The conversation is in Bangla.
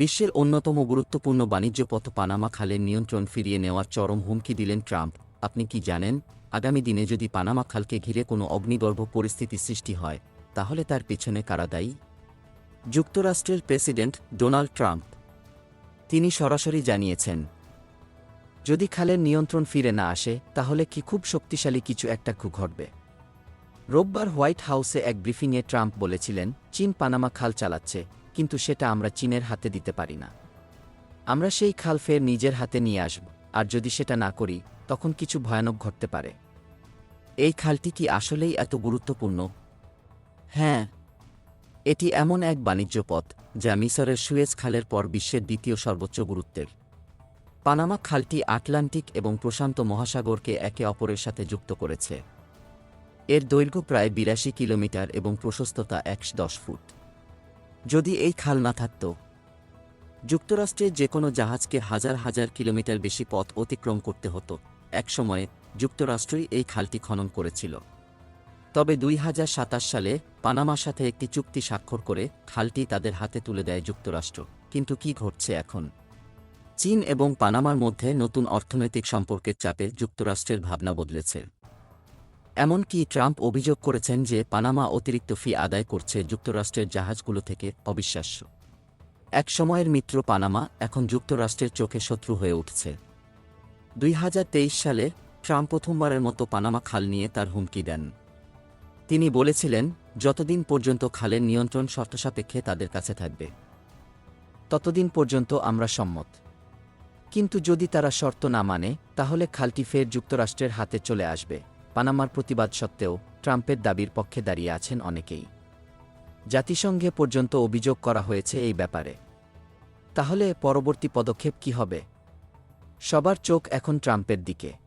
বিশ্বের অন্যতম গুরুত্বপূর্ণ বাণিজ্য পথ পানামা খালের নিয়ন্ত্রণ ফিরিয়ে নেওয়ার চরম হুমকি দিলেন ট্রাম্প। আপনি কি জানেন, আগামী দিনে যদি পানামা খালকে ঘিরে কোনো অগ্নিগর্ভ পরিস্থিতি সৃষ্টি হয়, তাহলে তার পেছনে কারা দায়ী? যুক্তরাষ্ট্রের প্রেসিডেন্ট ডোনাল্ড ট্রাম্প। তিনি সরাসরি জানিয়েছেন, যদি খালের নিয়ন্ত্রণ ফিরে না আসে, তাহলে কি খুব শক্তিশালী কিছু একটা ঘটবে। রোববার হোয়াইট হাউসে এক ব্রিফিংয়ে ট্রাম্প বলেছিলেন, চীন পানামা খাল চালাচ্ছে কিন্তু সেটা আমরা চীনের হাতে দিতে পারি না। আমরা সেই খাল ফের নিজের হাতে নিয়ে আসব, আর যদি সেটা না করি, তখন কিছু ভয়ানক ঘটতে পারে। এই খালটি কি আসলেই এত গুরুত্বপূর্ণ? হ্যাঁ। এটি এমন এক বাণিজ্য পথ, যা মিসরের সুয়েজ খালের পর বিশ্বের দ্বিতীয় সর্বোচ্চ গুরুত্বের। পানামা খালটি আটলান্টিক এবং প্রশান্ত মহাসাগরকে একে অপরের সাথে যুক্ত করেছে। এর দৈর্ঘ্য প্রায় বিরাশি কিলোমিটার এবং প্রশস্ততা একশো দশ ফুট। যদি এই খাল না থাকত যুক্তরাষ্ট্রের যে কোনো জাহাজকে হাজার হাজার কিলোমিটার বেশি পথ অতিক্রম করতে হতো। একসময়ে যুক্তরাষ্ট্রই এই খালটি খনন করেছিল। তবে দুই হাজার সাতাশ সালে পানামার সাথে একটি চুক্তি স্বাক্ষর করে খালটি তাদের হাতে তুলে দেয় যুক্তরাষ্ট্র। কিন্তু কি ঘটছে এখন? চীন এবং পানামার মধ্যে নতুন অর্থনৈতিক সম্পর্কের চাপে যুক্তরাষ্ট্রের ভাবনা বদলেছে। এমনকি ট্রাম্প অভিযোগ করেছেন যে পানামা অতিরিক্ত ফি আদায় করছে যুক্তরাষ্ট্রের জাহাজগুলো থেকে অবিশ্বাস্য। এক সময়ের মিত্র পানামা এখন যুক্তরাষ্ট্রের চোখে শত্রু হয়ে উঠছে। দুই হাজার তেইশ সালে ট্রাম্প প্রথমবারের মতো পানামা খাল নিয়ে তার হুমকি দেন। তিনি বলেছিলেন, যতদিন পর্যন্ত খালের নিয়ন্ত্রণ শর্তসাপেক্ষে তাদের কাছে থাকবে, ততদিন পর্যন্ত আমরা সম্মত। কিন্তু যদি তারা শর্ত না মানে তাহলে খালটি ফের যুক্তরাষ্ট্রের হাতে চলে আসবে। পানামার প্রতিবাদ সত্ত্বেও ট্রাম্পের দাবির পক্ষে দাঁড়িয়ে আছেন অনেকেই। জাতিসংঘে পর্যন্ত অভিযোগ করা হয়েছে এই ব্যাপারে। তাহলে পরবর্তী পদক্ষেপ কি হবে? সবার চোখ এখন ট্রাম্পের দিকে।